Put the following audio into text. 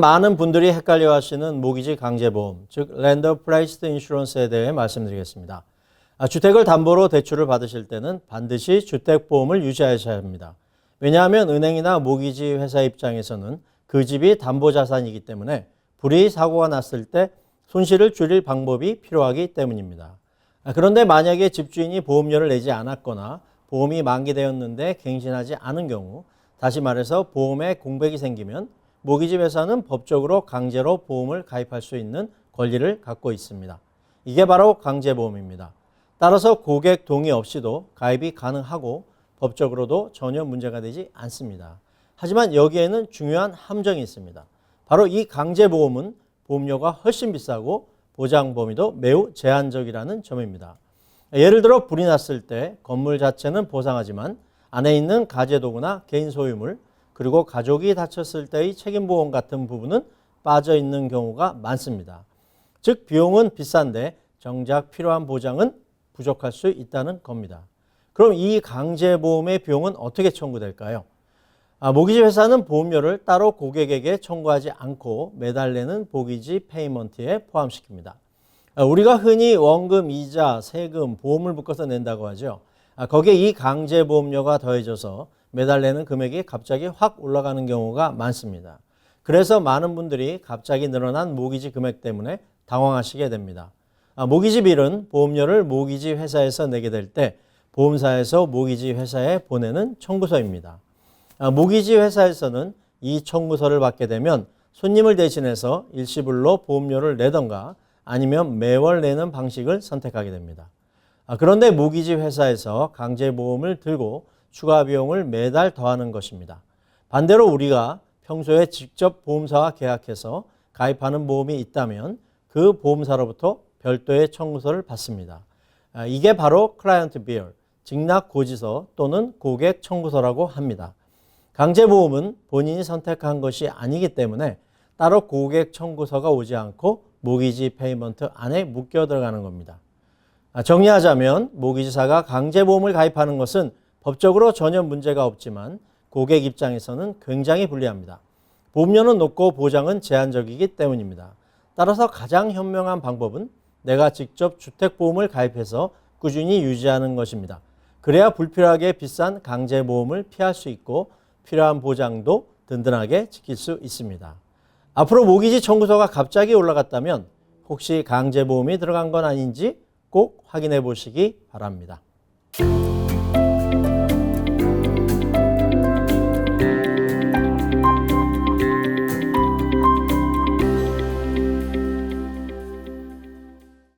많은 분들이 헷갈려 하시는 모기지 강제보험, 즉 랜더 프라이스드 인슈런스에 대해 말씀드리겠습니다. 아, 주택을 담보로 대출을 받으실 때는 반드시 주택보험을 유지하셔야 합니다. 왜냐하면 은행이나 모기지 회사 입장에서는 그 집이 담보 자산이기 때문에 불의 사고가 났을 때 손실을 줄일 방법이 필요하기 때문입니다. 아, 그런데 만약에 집주인이 보험료를 내지 않았거나 보험이 만기되었는데 갱신하지 않은 경우 다시 말해서 보험에 공백이 생기면 모기지 회사는 법적으로 강제로 보험을 가입할 수 있는 권리를 갖고 있습니다. 이게 바로 강제보험입니다. 따라서 고객 동의 없이도 가입이 가능하고 법적으로도 전혀 문제가 되지 않습니다. 하지만 여기에는 중요한 함정이 있습니다. 바로 이 강제보험은 보험료가 훨씬 비싸고 보장 범위도 매우 제한적이라는 점입니다. 예를 들어 불이 났을 때 건물 자체는 보상하지만 안에 있는 가재도구나 개인 소유물 그리고 가족이 다쳤을 때의 책임보험 같은 부분은 빠져 있는 경우가 많습니다. 즉 비용은 비싼데 정작 필요한 보장은 부족할 수 있다는 겁니다. 그럼 이 강제보험의 비용은 어떻게 청구될까요? 아, 모기지 회사는 보험료를 따로 고객에게 청구하지 않고 매달 내는 모기지 페이먼트에 포함시킵니다. 아, 우리가 흔히 원금, 이자, 세금, 보험을 묶어서 낸다고 하죠. 아, 거기에 이 강제보험료가 더해져서 매달 내는 금액이 갑자기 확 올라가는 경우가 많습니다. 그래서 많은 분들이 갑자기 늘어난 모기지 금액 때문에 당황하시게 됩니다. 아, 모기지 빌은 보험료를 모기지 회사에서 내게 될 때 보험사에서 모기지 회사에 보내는 청구서입니다. 아, 모기지 회사에서는 이 청구서를 받게 되면 손님을 대신해서 일시불로 보험료를 내던가 아니면 매월 내는 방식을 선택하게 됩니다. 아, 그런데 모기지 회사에서 강제보험을 들고 추가 비용을 매달 더하는 것입니다. 반대로 우리가 평소에 직접 보험사와 계약해서 가입하는 보험이 있다면 그 보험사로부터 별도의 청구서를 받습니다. 아, 이게 바로 클라이언트 비어, 직납 고지서 또는 고객 청구서라고 합니다. 강제보험은 본인이 선택한 것이 아니기 때문에 따로 고객 청구서가 오지 않고 모기지 페이먼트 안에 묶여 들어가는 겁니다. 아, 정리하자면 모기지사가 강제보험을 가입하는 것은 법적으로 전혀 문제가 없지만 고객 입장에서는 굉장히 불리합니다. 보험료는 높고 보장은 제한적이기 때문입니다. 따라서 가장 현명한 방법은 내가 직접 주택보험을 가입해서 꾸준히 유지하는 것입니다. 그래야 불필요하게 비싼 강제보험을 피할 수 있고 필요한 보장도 든든하게 지킬 수 있습니다. 앞으로 모기지 청구서가 갑자기 올라갔다면 혹시 강제보험이 들어간 건 아닌지 꼭 확인해 보시기 바랍니다.